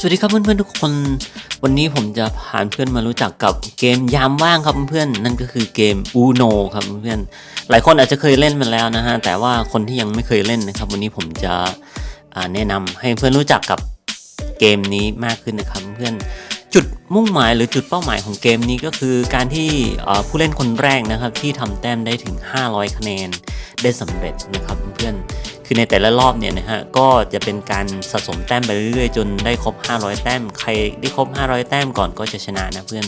สวัสดีครับเพื่อนๆทุกคน วันนี้ผมจะพาเพื่อนมารู้จักกับเกมยามว่างครับเพื่อนๆนั่นก็คือเกม Uno ครับเพื่อนๆหลายคนอาจจะเคยเล่นมันแล้วนะฮะแต่ว่าคนที่ยังไม่เคยเล่นนะครับ วันนี้ผมจะแนะนำให้เพื่อนรู้จักกับเกมนี้มากขึ้นนะครับเพื่อนจุดมุ่งหมายหรือจุดเป้าหมายของเกมนี้ก็คือการที่ผู้เล่นคนแรกนะครับที่ทำแต้มได้ถึง 500 คะแนนได้สำเร็จนะครับเพื่อนๆ คือในแต่ละรอบเนี่ยนะฮะก็จะเป็นการสะสมแต้มไปเรื่อยๆ จนได้ครบ 500 แต้ม ใครได้ครบ 500 แต้มก่อนก็จะชนะนะเพื่อน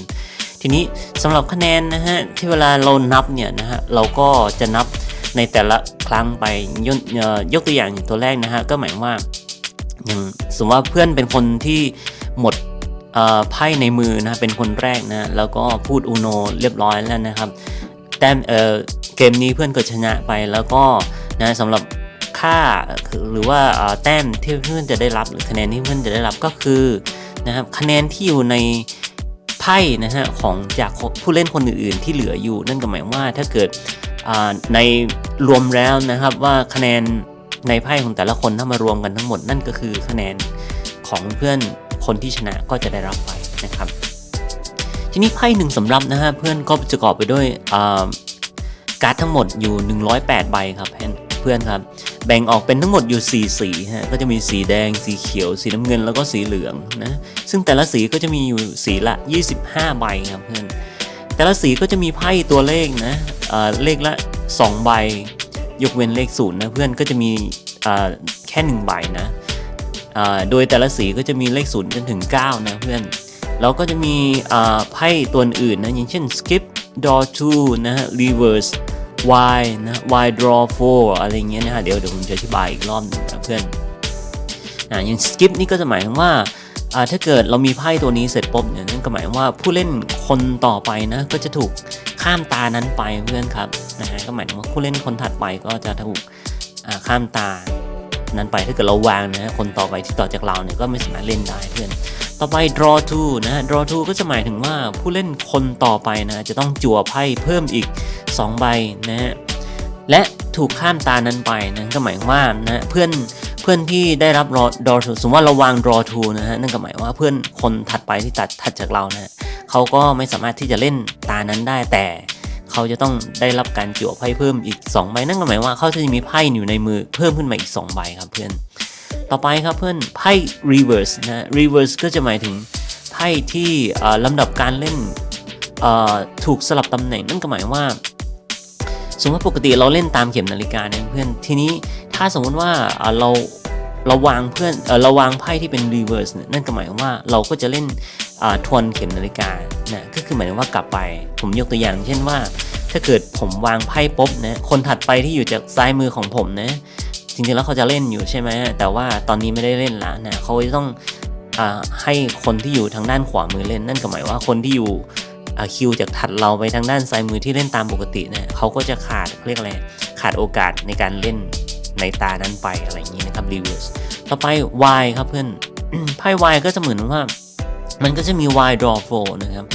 ทีนี้สำหรับคะแนนนะฮะที่เวลาเรานับเนี่ยนะฮะเราก็จะนับในแต่ละครั้งไปยกเอ่อยกตัวอย่างอย่างตัวแรกนะฮะก็หมายว่าอย่างสมมติว่าเพื่อนเป็นคนที่หมดไพ่ในมือนะเป็นคนแรกนะแล้วก็พูดอูโนเรียบร้อยแล้วนะครับแต้มเเกมนี้เพื่อนก็ชนะไปแล้วก็นะสำหรับ ค่าหรือว่าแต้มที่เพื่อนจะได้รับหรือคะแนนที่เพื่อนจะได้รับก็คือนะครับคะแนนที่อยู่ในไพ่นะฮะของจากผู้เล่นคนอื่น ๆ ที่เหลืออยู่ นั่นก็หมายว่าถ้าเกิดในรวมแล้วนะครับว่าคะแนนในไพ่ของแต่ละคนถ้ามารวมกันทั้งหมดนั่นก็คือคะแนนของเพื่อนคนที่ชนะก็จะได้รับไปนะครับ ทีนี้ไพ่หนึ่งสำรับนะฮะเพื่อนก็จะประกอบไปด้วยการ์ดทั้งหมดอยู่ 108 ใบครับเพื่อนเพื่อนครับ แบ่งออกเป็นทั้งหมดอยู่ 4 สีฮะก็จะมีสีแดง สีเขียว สีน้ำเงินแล้วก็สีเหลืองนะซึ่งแต่ละสีก็จะมีอยู่สีละ 25 ใบครับเพื่อนแต่ละสีก็จะมีไพ่ตัวเลขนะอ่าเลขละ 2 ใบ ยกเว้นเลขศูนย์นะเพื่อนก็จะมีอ่าแค่ 1 ใบนะอ่าโดยแต่ละสีก็จะมีเลขศูนย์จนถึง 9 นะเพื่อนแล้วก็จะมีอ่าไพ่ตัวอื่นนะอย่างเช่น skip draw 2นะฮะ reverse y นะ y draw 4อะไรเงี้ยนะฮะเดี๋ยวเดี๋ยวผมจะอธิบายอีกรอบนึงนะเพื่อนอ่าอย่าง skip นี่ก็จะหมายถึงว่าอ่าถ้าเกิดเรามีไพ่ตัวนี้เสร็จปุ๊บเนี่ยนั่นก็หมายว่าผู้เล่นคนต่อไปนะก็จะถูกข้ามตานั้นไปเพื่อนครับนะฮะก็หมายถึงว่าผู้เล่นคนถัดไปก็จะถูกอ่าข้ามตานั้นไปถ้าเกิดเราวางนะฮะคนต่อไปที่ต่อจากเราเนี่ยก็ไม่สามารถเล่นได้เพื่อน ต่อไป draw two นะฮะ draw two ก็จะหมายถึงว่าผู้เล่นคนต่อไปนะจะต้องจั่วไพ่เพิ่มอีก 2 ใบนะฮะและถูกข้ามตานั้นไปนะก็หมายว่านะเพื่อนเพื่อนที่ได้รับ draw draw two สมมติว่าเราวาง draw two นะฮะนั่นก็หมายว่าเพื่อนคนถัดไปที่ตัดถัดจากเรานะฮะเขาก็ไม่สามารถที่จะเล่นตานั้นได้แต่เขาจะต้องได้รับการจั่วไพ่เพิ่มอีก 2 ใบนั่นก็หมายว่าเขาจะมีไพ่อยู่ในมือเพิ่มขึ้นมาอีก 2 ใบครับเพื่อน ต่อไปครับเพื่อนไพ่ reverse นะ reverse ก็จะหมายถึงไพ่ที่ลำดับการเล่นถูกสลับตำแหน่งนั่นก็หมายว่า สมมติปกติเราเล่นตามเข็มนาฬิกาเนี่ยเพื่อนทีนี้ถ้าสมมติว่าเราเราวางเพื่อนเราวางไพ่ที่เป็น reverse นั่นก็หมายความว่าเราก็จะเล่นทวนเข็มนาฬิกานะก็คือหมายถึงว่ากลับไป ผมยกตัวอย่าง เช่นว่า ถ้าเกิดผมวางไพ่ปุ๊บนะคนถัดไปที่อยู่จากซ้ายมือของผมนะ ริงๆแล้วเขาจะเล่นอยู่ใช่ไหมแต่ว่าตอนนี้ไม่ได้เล่นละนะเขาจะต้องอให้คนที่อยู่ทางด้านขวามือเล่นนั่นก็หมายว่าคนที่อยู่คิวจากถัดเราไปทางด้านซ้ายมือที่เล่นตามปกตินะเขาก็จะขาดเรียกอะไรขาดโอกาสในการเล่นในตานั้นไปอะไรอย่างนี้นะครับ reverse ต่อไป Y ครับเพื่อนไพ่ Y ก็จะเหมือนว่า มันก็จะมี Y draw 4นะครับ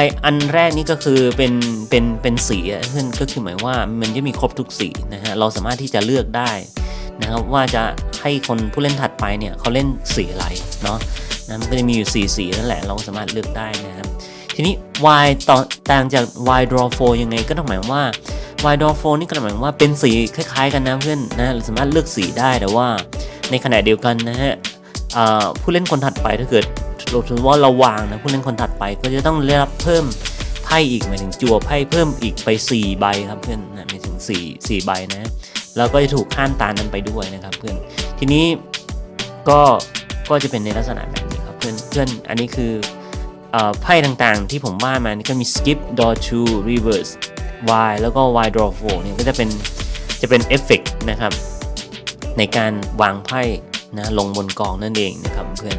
Y อันแรกนี่ก็คือเป็นเป็นเป็นสีอะเพื่อนก็คือหมายว่ามันจะมีครบทุกสีนะฮะเราสามารถที่จะเลือกได้นะครับว่าจะให้คนผู้เล่นถัดไปเนี่ยเขาเล่นสีอะไรเนาะนะมันก็จะมีอยู่สีสีนั่นแหละเราก็สามารถเลือกได้นะครับทีนี้ Y ต่อต่างจาก Y draw 4ยังไงก็ต้องหมายความว่า Y draw 4นี่ก็หมายว่าเป็นสีคล้าย ๆ กันนะเพื่อนนะเราสามารถเลือกสีได้แต่ว่าในขณะเดียวกันนะฮะผู้เล่นคนถัดไปถ้าเกิด เราถือว่าเราวางนะผู้เล่นคนถัดไปก็จะต้องได้รับเพิ่มไพ่อีกหมายถึงจั่วไพ่เพิ่มอีกไป 4 ใบครับเพื่อนนะหมายถึง 4 4 ใบนะ แล้วก็จะถูกข้ามตานั้นไปด้วยนะครับเพื่อนทีนี้ก็ก็จะเป็นในลักษณะแบบนี้ครับเพื่อนเพื่อนอันนี้คือไพ่ต่างๆ ที่ผมว่ามานี่ก็มี skip draw 2 reverse y แล้วก็ y draw 4เนี่ยก็จะเป็นจะเป็นเอฟเฟกต์นะครับ ในการวางไพ่นะลงบนกองนั่นเองนะครับเพื่อน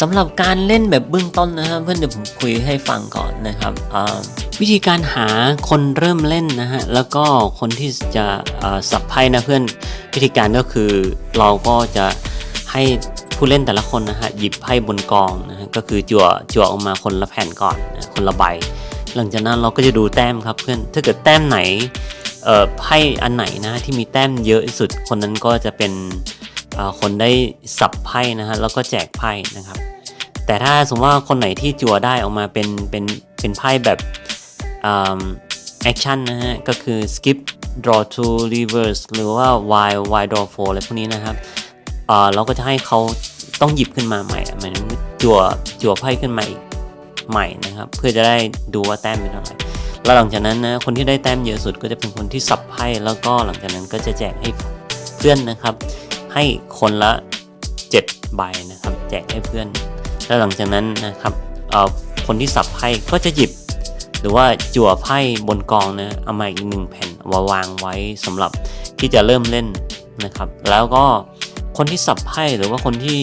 สำหรับการเล่นแบบเบื้องต้นนะครับเพื่อนเดี๋ยวผมคุยให้ฟังก่อนนะครับวิธีการหาคนเริ่มเล่นนะฮะแล้วก็คนที่จะสับไพ่นะเพื่อนวิธีการก็คือเราก็จะให้ผู้เล่นแต่ละคนนะฮะหยิบไพ่บนกองนะฮะก็คือจั่วจั่วออกมาคนละแผ่นก่อนนะคนละใบ หลังจากนั้นเราก็จะดูแต้มครับเพื่อนถ้าเกิดแต้มไหนไพ่อันไหนนะที่มีแต้มเยอะที่สุดคนนั้นก็จะเป็น คนได้สับไพ่นะฮะแล้วก็แจกไพ่นะครับ แต่ถ้าสมมติว่าคนไหนที่จั่วได้ออกมาเป็นเป็นเป็นไพ่แบบแอคชั่นนะฮะก็คือ skip draw to reverse หรือว่า y y draw 4อะไรพวกนี้นะครับเอ่อเราก็จะให้เขาต้องหยิบขึ้นมาใหม่เหมือนจั่วจั่วไพ่ขึ้นมาอีกใหม่นะครับ เพื่อจะได้ดูว่าแต้มเป็นเท่าไหร่แล้วหลังจากนั้นนะคนที่ได้แต้มเยอะสุดก็จะเป็นคนที่สับไพ่แล้วก็หลังจากนั้นก็จะแจกให้เพื่อนนะครับ ให้คนละ 7 ใบนะครับ แจกให้เพื่อน แล้วหลังจากนั้นนะครับเอ่อคนที่สับไพ่ก็จะหยิบ หรือว่าจั่วไพ่บนกองนะเอามาอีกหนึ่งแผ่นมาวางไว้สำหรับที่จะเริ่มเล่นนะครับ แล้วก็คนที่สับไพ่หรือว่าคนที่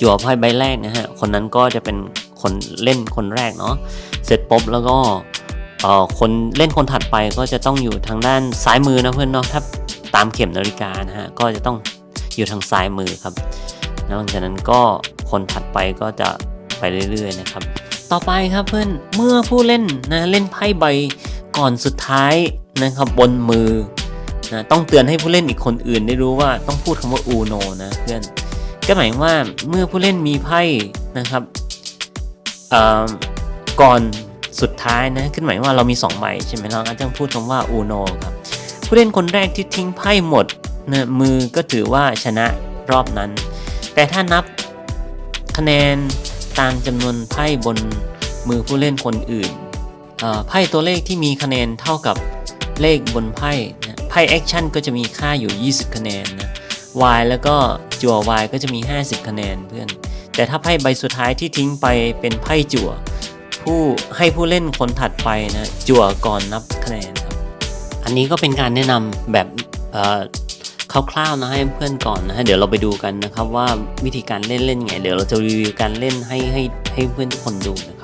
จั่วไพ่ใบแรกนะฮะคนนั้นก็จะเป็นคนเล่นคนแรกเนาะเสร็จปุ๊บแล้วก็เอ่อคนเล่นคนถัดไปก็จะต้องอยู่ทางด้านซ้ายมือนะเพื่อนเนาะถ้า ตามเข็มนาฬิกานะฮะก็จะต้องอยู่ทางซ้ายมือครับแล้วหลังจากนั้นก็คนถัดไปก็จะไปเรื่อยๆนะครับ ต่อไปครับเพื่อนเมื่อผู้เล่นนะเล่นไพ่ใบก่อนสุดท้ายนะครับบนมือนะต้องเตือนให้ผู้เล่นอีกคนอื่นได้รู้ว่าต้องพูดคำว่าอูโนนะเพื่อนก็หมายว่าเมื่อผู้เล่นมีไพ่นะครับอ่อก่อนสุดท้ายนะขึ้นหมายว่าเรามี2ใบใช่ไหมเราก็จะพูดคำว่าอูโนครับ ผู้เล่นคนแรกที่ทิ้งไพ่หมดนะมือก็ถือว่าชนะรอบนั้น แต่ถ้านับคะแนนตามจำนวนไพ่บนมือผู้เล่นคนอื่นไพ่ตัวเลขที่มีคะแนนเท่ากับเลขบนไพ่นะไพ่แอคชั่นก็จะมีค่าอยู่ 20 คะแนนนะ Y แล้วก็จั่ว Y ก็จะมี 50 คะแนนเพื่อน แต่ถ้าไพ่ใบสุดท้ายที่ทิ้งไปเป็นไพ่จั่ว ผู้ให้ผู้เล่นคนถัดไปนะจั่วก่อนนับคะแนน อันนี้ก็เป็นการแนะนำแบบเอ่อคร่าวๆนะให้เพื่อนก่อนนะฮะเดี๋ยวเราไปดูกันนะครับว่าวิธีการเล่นเล่นไง เดี๋ยวเราจะรีวิวการเล่นให้ให้ให้เพื่อนทุกคนดูนะ